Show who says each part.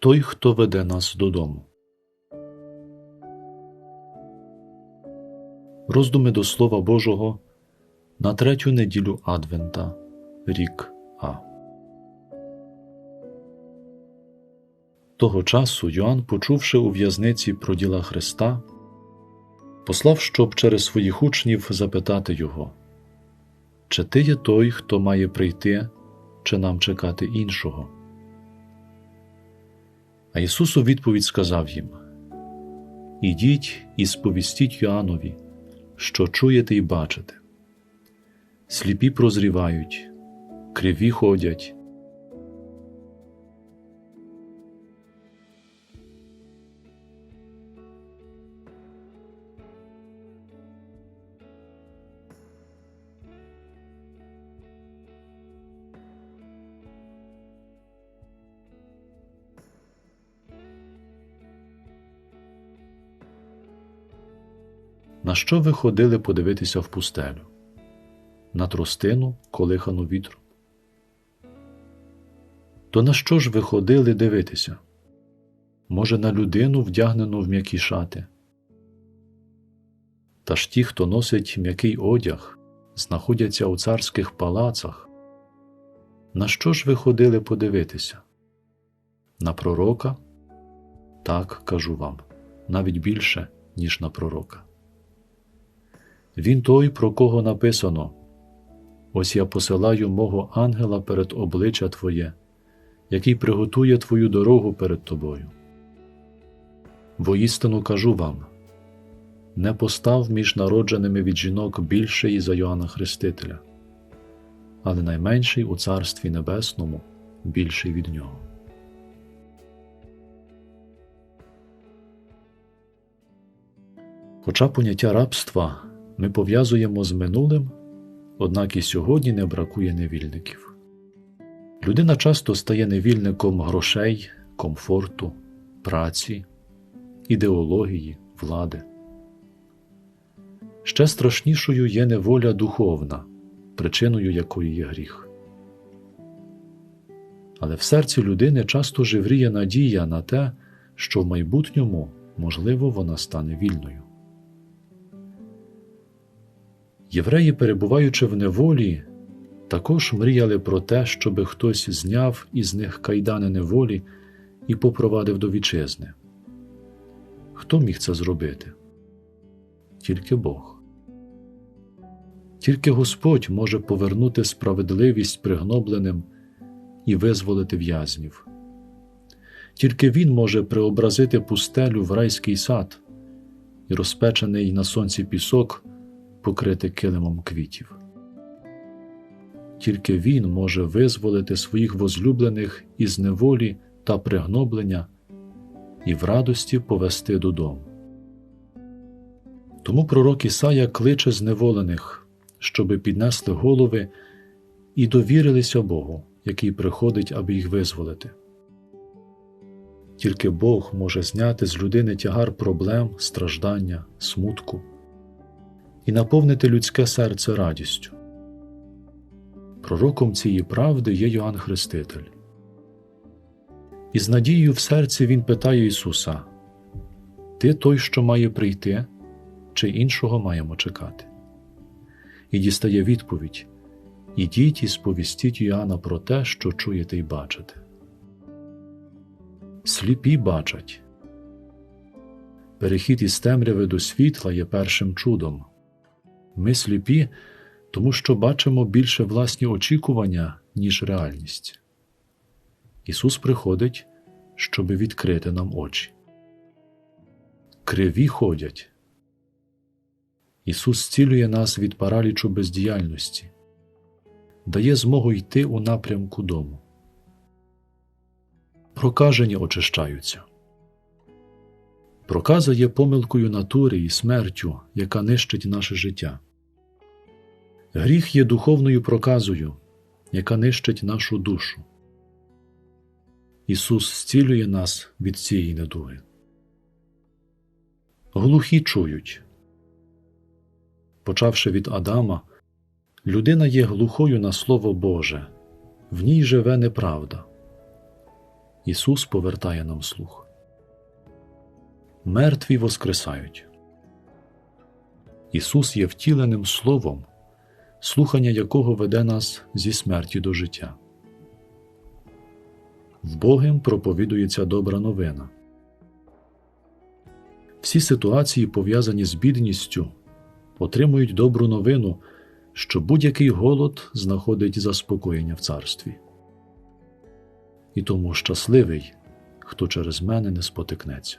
Speaker 1: той, хто веде нас додому. Роздуми до Слова Божого на третю неділю Адвента, рік А. Того часу Йоанн, почувши у в'язниці про діла Христа, послав, щоб через своїх учнів запитати його, чи ти є той, хто має прийти, чи нам чекати іншого? А Ісус у відповідь сказав їм: Ідіть і сповістіть Йоаннові, що чуєте і бачите. Сліпі прозрівають, криві ходять. На що ви ходили подивитися в пустелю? На тростину, колихану вітром? То на що ж ви ходили дивитися? Може, на людину, вдягнену в м'які шати? Та ж ті, хто носить м'який одяг, знаходяться у царських палацах. На що ж ви ходили подивитися? На пророка? Так кажу вам, навіть більше, ніж на пророка. Він той, про кого написано Ось я посилаю мого ангела перед обличчя Твоє, який приготує Твою дорогу перед Тобою. Воістину кажу вам не постав між народженими від жінок більший за Йоанна Хрестителя, але найменший у Царстві Небесному більший від нього. Хоча поняття рабства ми пов'язуємо з минулим, однак і сьогодні не бракує невільників. Людина часто стає невільником грошей, комфорту, праці, ідеології, влади. Ще страшнішою є неволя духовна, причиною якої є гріх. Але в серці людини часто живріє надія на те, що в майбутньому, можливо, вона стане вільною. Євреї, перебуваючи в неволі, також мріяли про те, щоби хтось зняв із них кайдани неволі і попровадив до вітчизни. Хто міг це зробити? Тільки Бог. Тільки Господь може повернути справедливість пригнобленим і визволити в'язнів. Тільки Він може преобразити пустелю в райський сад і розпечений на сонці пісок покрити килимом квітів. Тільки Він може визволити своїх возлюблених із неволі та пригноблення і в радості повести додому. Тому пророк Ісая кличе зневолених, щоби піднесли голови і довірилися Богу, який приходить, аби їх визволити. Тільки Бог може зняти з людини тягар проблем, страждання, смутку і наповнити людське серце радістю. Пророком цієї правди є Йоанн Хреститель. І з надією в серці він питає Ісуса Ти той, що має прийти, чи іншого маємо чекати? І дістає відповідь Ідіть і сповістіть Йоанна про те, що чуєте й бачите. Сліпі бачать. Перехід із темряви до світла є першим чудом. Ми сліпі, тому що бачимо більше власні очікування, ніж реальність. Ісус приходить, щоби відкрити нам очі. Криві ходять. Ісус зцілює нас від паралічу бездіяльності, дає змогу йти у напрямку дому. Прокажені очищаються. Проказа є помилкою натури і смертю, яка нищить наше життя. Гріх є духовною проказою, яка нищить нашу душу. Ісус зцілює нас від цієї недуги. Глухі чують. Почавши від Адама, людина є глухою на Слово Боже, в ній живе неправда. Ісус повертає нам слух. Мертві воскресають. Ісус є втіленим Словом, слухання якого веде нас зі смерті до життя. В Богим проповідується добра новина. Всі ситуації, пов'язані з бідністю, отримують добру новину, що будь-який голод знаходить заспокоєння в царстві. І тому щасливий, хто через мене не спотикнеться.